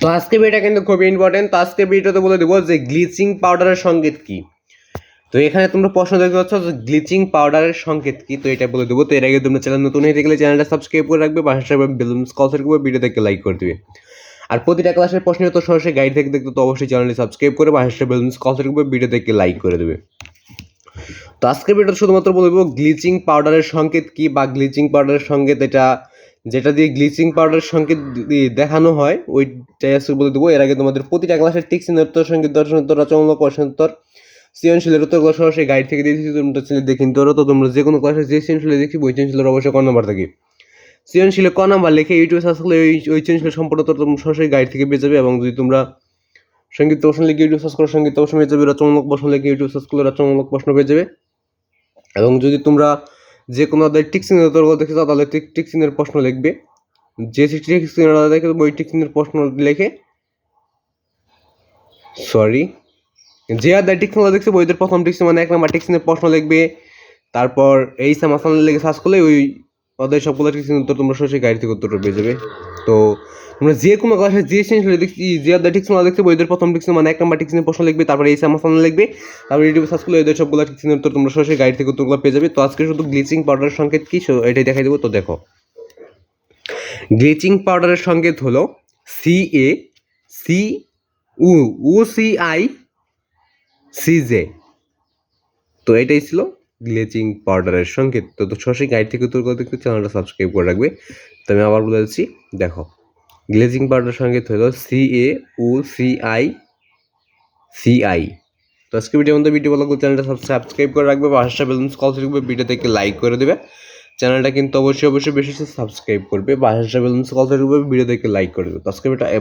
তো আজকে ভিডিওটা কিন্তু খুবই ইম্পর্টেন্ট তো আজকে ভিডিওতে বলে দেবো যে গ্লিচিং পাউডারের সংকেত কি? তো এখানে তোমরা প্রশ্ন দেখতে পাচ্ছ যে গ্লিচিং পাউডারের সংকেত কি? তো এটা বলে দেবো। তো এর আগে তোমরা চ্যানেল নতুন হয়ে গেলে চ্যানেলটা সাবস্ক্রাইব করে রাখবে। পাশে বেলুন কলসের উপর ভিডিও দেখে লাইক করে দিবে। আর প্রতিটা ক্লাসের প্রশ্ন তো সরাসরি গাইড থেকে দেখতে তো অবশ্যই চ্যানেলটি সাবস্ক্রাইব করে পাশে বেলুন কলসের উপর ভিডিও দেখে লাইক করে দেবে। তো আজকের ভিডিওটা শুধুমাত্র বলব গ্লিচিং পাউডারের সংকেত কি বা গ্লিচিং পাউডারের সংকেত এটা যেটা দিয়ে গ্লিচিং পাউডারের সংকেত দেখানো হয়, ওইটাই আজকে বলে দেবো। এর আগে তোমাদের প্রতিটা ক্লাসের ঠিক চিহ্নোত্তর সংকেত দর্শনোত্তর রচনামূলক প্রশ্নোত্তর সৃজনশীলের উত্তরগুলো সরাসরি গাইড থেকে দিয়েছি তোমরা চ্যানেল দেখে নিতে পারো। তো তোমরা যে কোনো ক্লাসে যে সৃজনশীলে দেখি ওই সৃজনশীলের অবশ্যই ক নাম্বার থাকে সৃজনশীলে ক নাম্বার লিখে ইউটিউবে সার্চ করলে ওই ওই সৃজনশীলের সম্পূর্ণ উত্তর তোমরা সরাসরি গাইড থেকে পেয়ে যাবে এবং যদি তোমরা সংগীত প্রশ্ন লিখে ইউটিউব সার্চ করো সংগীত প্রশ্ন পেয়ে যাবে, রচনামূলক প্রশ্ন লিখে ইউটিউব সার্চ করলে রচনামূলক প্রশ্ন পেয়ে যাবে। এবং যদি তোমরা যে কোনো আদায় টিক উত্তরগুলো দেখে যাও তাহলে টিক প্রশ্ন লিখবে। যে টিক চিহ্নটা দেখে ওই টিক চিহ্নের প্রশ্ন লেখে সরি যে আদায় টিক চিহ্ন দেখছে বইদের প্রথম টিক চিহ্ন মানে এক নাম্বার টিক প্রশ্ন লিখবে। তারপর এই সামাসান লেগে সার্চ করলে ওই ওদের সবগুলো টিক উত্তর তোমরা সরাসরি গাড়ি থেকে উত্তর পেয়ে যাবে। তো তোমরা যে কোনো ক্লাসে যে জিনিসগুলো দেখছি, যে আদায় টিক চিহ্ন দেখছে বইদের প্রথম চিহ্ন মানে এক নাম্বার চিহ্নের প্রশ্ন লিখবে, তারপর এই সামাসান লিখবে, তারপর ইউটিউবে সার্চ করলে এদের সবগুলো ঠিক উত্তর তোমরা সরাসরি গাড়ি থেকে উত্তরগুলো পেয়ে যাবে। তো আজকে শুধু গ্লিচিং পাউডারের সংকেত কি? এটাই দেখাই দেবো, তো দেখো। গ্লিচিং পাউডারের সংকেত হলো C A C U U C I C J তো এটাই ছিল গ্লিচিং পাউডারের সঙ্গে তো সরাসরি গাইড থেকে উত্তর করে দেখতে চ্যানেলটা সাবস্ক্রাইব করে রাখবে। তো আমি আবার বলে দিচ্ছি, দেখো গ্লেজিং পাউডারের সংকেত হলো C A O C I C I তো আজকে ভিডিও মধ্যে ভিডিও ভালো চ্যানেলটা সাবস্ক্রাইব করে রাখবে পাঁচটা বেলুন্স কল থাকবে ভিডিও থেকে লাইক করে দেবে। চ্যানেলটা কিন্তু অবশ্যই অবশ্যই বেশি সাবস্ক্রাইব করবে পাঁচটা বেলুন্স কল থাকবে ভিডিও থেকে লাইক করে দেবে। তো আজকে ভিডিওটা এ